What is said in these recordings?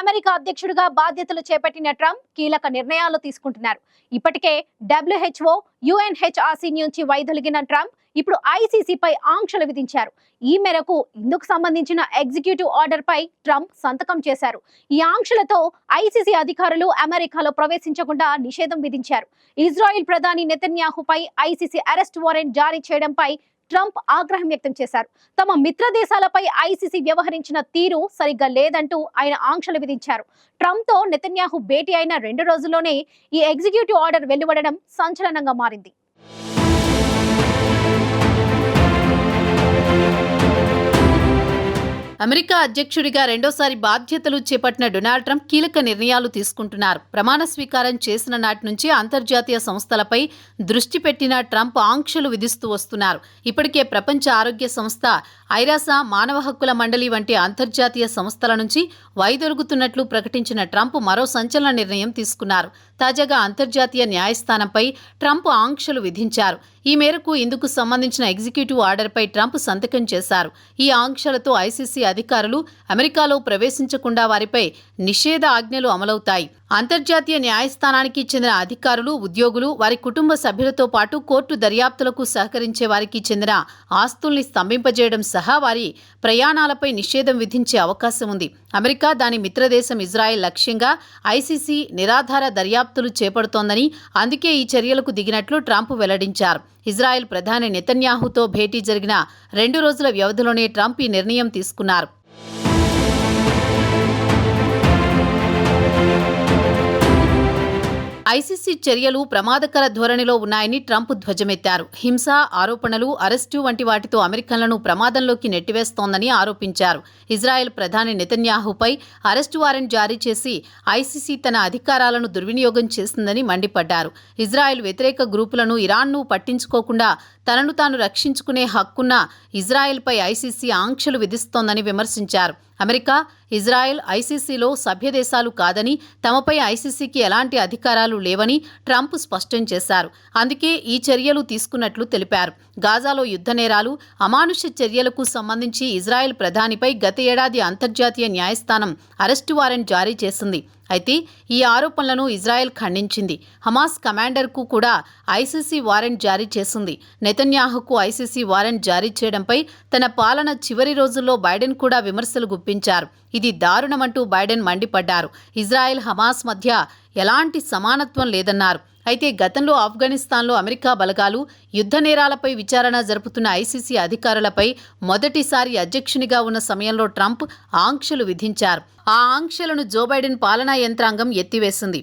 అధ్యక్షుడిగా బాధ్యతలు చేపట్టిన ట్రంప్ కీలక నిర్ణయాలు తీసుకుంటున్నారు. ఇప్పటికే డబ్ల్యూహెచ్ఓ యుఎన్హెచ్ఆర్సీ నుంచి వైదొలిగిన ట్రంప్ ఇప్పుడు ఐసీసీపై ఆంక్షలు విధించారు. ఈ మేరకు ఇందుకు సంబంధించిన ఎగ్జిక్యూటివ్ ఆర్డర్ పై ట్రంప్ సంతకం చేశారు. ఈ ఆంక్షలతో ఐసీసీ అధికారులు అమెరికాలో ప్రవేశించకుండా నిషేధం విధించారు. ఇజ్రాయిల్ ప్రధాని నెతన్యాహుపై ఐసీసీ అరెస్ట్ వారెంట్ జారీ చేయడంపై ట్రంప్ ఆగ్రహం వ్యక్తం చేశారు. తమ మిత్ర దేశాలపై ఐసీసీ వ్యవహరించిన తీరు సరిగ్గా లేదంటూ ఆయన ఆంక్షలు విధించారు. ట్రంప్తో నెతన్యాహు భేటీ అయిన రెండు రోజుల్లోనే ఈ ఎగ్జిక్యూటివ్ ఆర్డర్ వెలువడడం సంచలనంగా మారింది. అమెరికా అధ్యక్షుడిగా రెండోసారి బాధ్యతలు చేపట్టిన డొనాల్డ్ ట్రంప్ కీలక నిర్ణయాలు తీసుకుంటున్నారు. ప్రమాణ స్వీకారం చేసిన నాటి నుంచి అంతర్జాతీయ సంస్థలపై దృష్టి పెట్టిన ట్రంప్ ఆంక్షలు విధిస్తూ వస్తున్నారు. ఇప్పటికే ప్రపంచ ఆరోగ్య సంస్థ ఐరాస మానవ హక్కుల మండలి వంటి అంతర్జాతీయ సంస్థల నుంచి వైదొలుగుతున్నట్లు ప్రకటించిన ట్రంప్ మరో సంచలన నిర్ణయం తీసుకున్నారు. తాజాగా అంతర్జాతీయ న్యాయస్థానంపై ట్రంప్ ఆంక్షలు విధించారు. ఈ మేరకు ఇందుకు సంబంధించిన ఎగ్జిక్యూటివ్ ఆర్డర్పై ట్రంప్ సంతకం చేశారు. ఈ ఆంక్షలతో ఐసీసీ అధికారులు అమెరికాలో ప్రవేశించకుండా వారిపై నిషేధ ఆజ్ఞలు అమలవుతాయి. అంతర్జాతీయ న్యాయస్థానానికి చెందిన అధికారులు ఉద్యోగులు వారి కుటుంబ సభ్యులతో పాటు కోర్టు దర్యాప్తులకు సహకరించే వారికి చెందిన ఆస్తుల్ని స్తంభింపజేయడం సహా వారి ప్రయాణాలపై నిషేధం విధించే అవకాశం ఉంది. అమెరికా దాని మిత్రదేశం ఇజ్రాయెల్ లక్ష్యంగా ఐసీసీ నిరాధార దర్యాప్తులు చేపడుతోందని అందుకే ఈ చర్యలకు దిగినట్లు ట్రంప్ వెల్లడించారు. ఇజ్రాయెల్ ప్రధాని నెతన్యాహుతో భేటీ జరిగిన రెండు రోజుల వ్యవధిలోనే ట్రంప్ ఈ నిర్ణయం తీసుకున్నారు. ఐసీసీ చర్యలు ప్రమాదకర ధోరణిలో ఉన్నాయని ట్రంప్ ధ్వజమెత్తారు. హింస ఆరోపణలు అరెస్టు వంటి వాటితో అమెరికన్లను ప్రమాదంలోకి నెట్టివేస్తోందని ఆరోపించారు. ఇజ్రాయెల్ ప్రధాని నెతన్యాహుపై అరెస్టు వారెంట్ జారీ చేసి ఐసీసీ తన అధికారాలను దుర్వినియోగం చేసిందని మండిపడ్డారు. ఇజ్రాయెల్ వ్యతిరేక గ్రూపులను ఇరాన్ను పట్టించుకోకుండా తనను తాను రక్షించుకునే హక్కున్న ఇజ్రాయెల్పై ఐసీసీ ఆంక్షలు విధిస్తోందని విమర్శించారు. అమెరికా ఇజ్రాయెల్ ఐసీసీలో సభ్యదేశాలు కాదని తమపై ఐసీసీకి ఎలాంటి అధికారాలు లేవని ట్రంప్ స్పష్టం చేశారు. అందుకే ఈ చర్యలు తీసుకున్నట్లు తెలిపారు. గాజాలో యుద్ధ నేరాలు అమానుష చర్యలకు సంబంధించి ఇజ్రాయెల్ ప్రధానిపై గత ఏడాది అంతర్జాతీయ న్యాయస్థానం అరెస్టు వారెంట్ జారీ చేసింది. అయితే ఈ ఆరోపణలను ఇజ్రాయెల్ ఖండించింది. హమాస్ కమాండర్కు కూడా ఐసీసీ వారెంట్ జారీ చేసింది. నెతన్యాహుకు ఐసీసీ వారెంట్ జారీ చేయడంపై తన పాలన చివరి రోజుల్లో బైడెన్ కూడా విమర్శలు గుప్పించారు. ఇది దారుణమంటూ బైడెన్ మండిపడ్డారు. ఇజ్రాయెల్ హమాస్ మధ్య ఎలాంటి సమానత్వం లేదన్నారు. అయితే గతంలో ఆఫ్ఘనిస్తాన్లో అమెరికా బలగాలు యుద్ధ నేరాలపై విచారణ జరుపుతున్న ఐసీసీ అధికారులపై మొదటిసారి అధ్యక్షునిగా ఉన్న సమయంలో ట్రంప్ ఆంక్షలు విధించారు. ఆ ఆంక్షలను జో బైడెన్ పాలనా యంత్రాంగం ఎత్తివేసింది.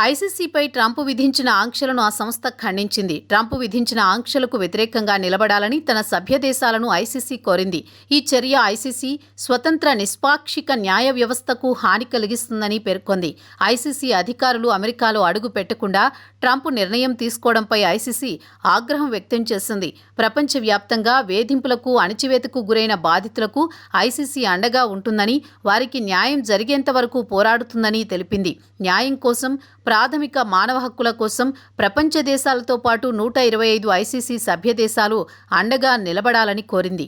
ఐసీసీపై ట్రంప్ విధించిన ఆంక్షలను ఆ సంస్థ ఖండించింది. ట్రంప్ విధించిన ఆంక్షలకు వ్యతిరేకంగా నిలబడాలని తన సభ్య దేశాలను ఐసీసీ కోరింది. ఈ చర్య ఐసీసీ స్వతంత్ర నిష్పాక్షిక న్యాయ వ్యవస్థకు హాని కలిగిస్తుందని పేర్కొంది. ఐసీసీ అధికారులు అమెరికాలో అడుగు పెట్టకుండా ట్రంప్ నిర్ణయం తీసుకోవడంపై ఐసీసీ ఆగ్రహం వ్యక్తం చేసింది. ప్రపంచవ్యాప్తంగా వేధింపులకు అణచివేతకు గురైన బాధితులకు ఐసీసీ అండగా ఉంటుందని వారికి న్యాయం జరిగేంత వరకు పోరాడుతుందని తెలిపింది. న్యాయం కోసం ప్రాథమిక మానవ హక్కుల కోసం ప్రపంచ దేశాలతో పాటు నూట ఇరవై ఐదు ఐసీసీ సభ్య దేశాలు అండగా నిలబడాలని కోరింది.